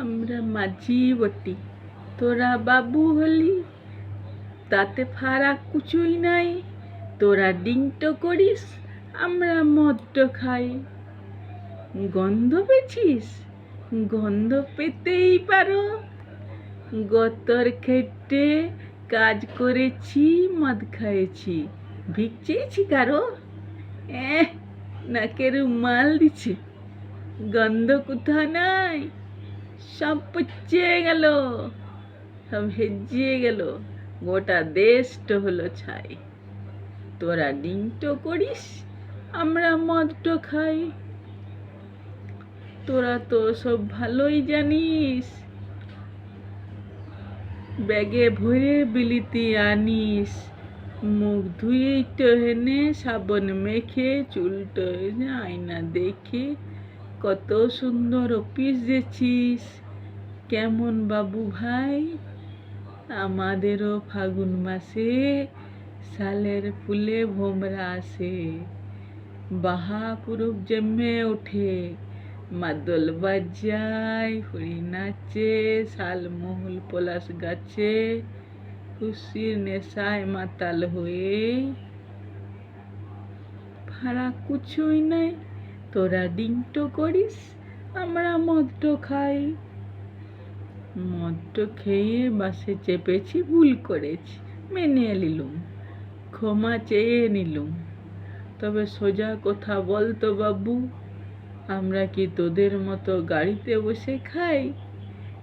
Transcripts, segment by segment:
আমরা মাঝি বটি। তোরা বাবু হলি, তাতে ফারাক কিছুই নাই। তোরা ডিংটো করিস, আমরা মদটো খাই। গন্ধ পেছিস, গন্ধ পেতেই পারো। গতর খেটে কাজ করেছি, মদ খাইছি ভিক চেয়েছি কারও? নাকের মাল দিছে। গন্ধ কোথা নাই। সব পচিয়ে গেল, সব হেজিয়ে গেল, গোটা দেশটা হলো ছাই। তোরা ডিংটো করিস, আমরা মদটো খাই। তোরা তো সব ভালোই জানিস, ব্যাগে ভরে বিলিতি আনিস। মুখ ধুয়ে তো হেনে সাবন মেখে চুলটো আয়না দেখে কত সুন্দর অফিস যেছিস কেমন বাবু ভাই? আমাদেরও ফাগুন মাসে সালের ফুলে ভোমরা আসে। বাহা পুরুপ জমে ওঠে, মাদল বাজায়, হরি নাচে শালমহল পলাশ গাছে, খুশির নেশায় মাতাল হয়ে। ভাড়া কিছুই নাই তোরা ডিংটো করিস, আমরা মদটো খাই। মদটো খেয়ে বাসে চেপেছি, ভুল করেছি, মেনে নিলুম, ক্ষমা চেয়ে নিলুম। তবে সোজা কথা বলতো বাবু, আমরা কি তোদের মতো গাড়িতে বসে খাই?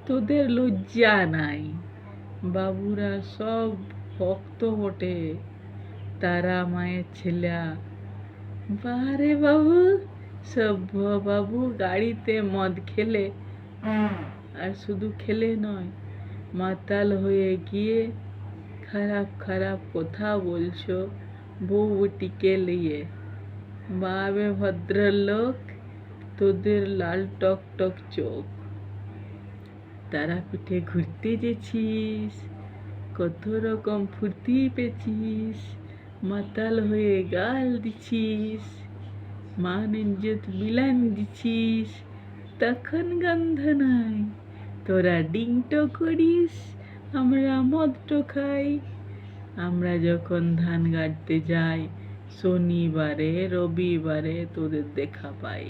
তোদের লজ্জা নাই। বাবুরা সব ভক্ত বটে, তারা মায়ের ছেলা। বাবু সভ্য বাবু গাড়িতে মদ খেলে। আর শুধু খেলে নয় মাতাল হয়ে গিয়ে খারাপ খারাপ কথা বলছো বউটিকে নিয়ে। বাবে ভদ্রলোক তোদের লাল টক টক চোখ। তারাপীঠে ঘুরতে গেছিস কত রকম ফুর্তি পেয়েছিস মাতাল হয়ে গাল দিছিস। মান ইজ্জত বিলান দিছিস তখন গন্ধ নাই তোরা ডিংটো করিস আমরা মদটো খাই আমরা যখন ধান গাড়তে যাই শনিবারে রবিবারে তোদের দেখা পাই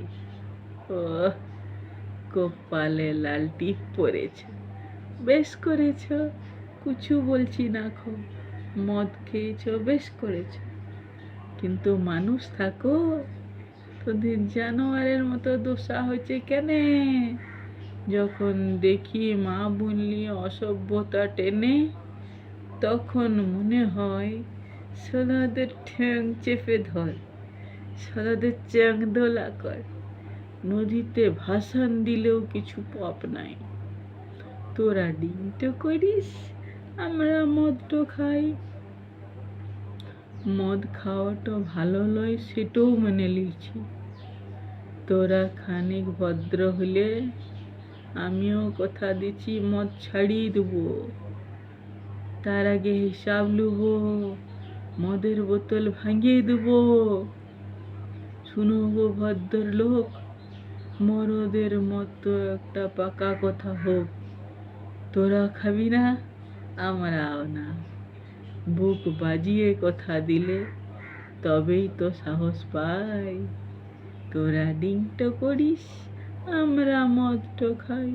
ও কপালে লাল টিপ পড়েছ বেশ করেছ কিছু বলছি না খো মদ খেয়েছ বেশ করেছ কিন্তু মানুষ থাকো তোদের জানোয়ারের মতো দোষা হয়েছে কেনে? যখন দেখি মা বললি অসভ্যতা টেনে, তখন মনে হয় সোনাদের ঠ্যাং চেপে ধর, সোনাদের চ্যাং দোলা কর। নদীতে ভাসান দিলেও কিছু পাপ নাই। তোরা ডিম তো করিস, আমরা মদটো খাই। মদ ভালো নয়, সেটাও মেনে নিয়েছি। তোরা খানিক ভদ্র হলে আমিও কথা দিচ্ছি, মদ ছাড়িয়ে দেবো। তার আগে হিসাব লুব মদের বোতল ভাঙিয়ে দেবো। শুনো গো ভদ্রলোক, মরদের মতো একটা পাকা কথা হোক। তোরা খাবি না, আমরাও না। বুক বাজিয়ে কথা দিলে তবেই তো সাহস পাই। তোরা ডিংটো করিস আমরা মদটো খাই।